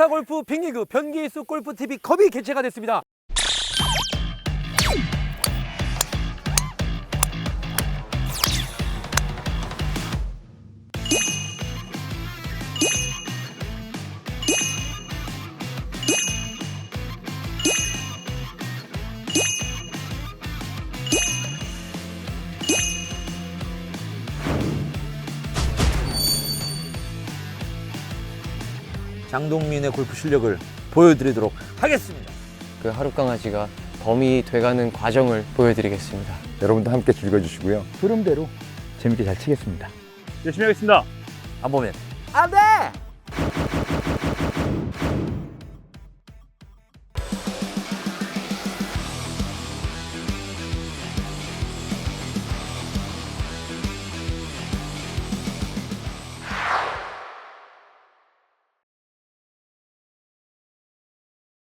스타 골프 빅리그 변기수 골프 TV 컵이 개최가 됐습니다. 장동민의 골프 실력을 보여드리도록 하겠습니다. 그 하루 강아지가 범이 돼가는 과정을 보여드리겠습니다. 여러분도 함께 즐겨주시고요. 흐름대로 재밌게 잘 치겠습니다. 열심히 하겠습니다. 안 보면 안 돼!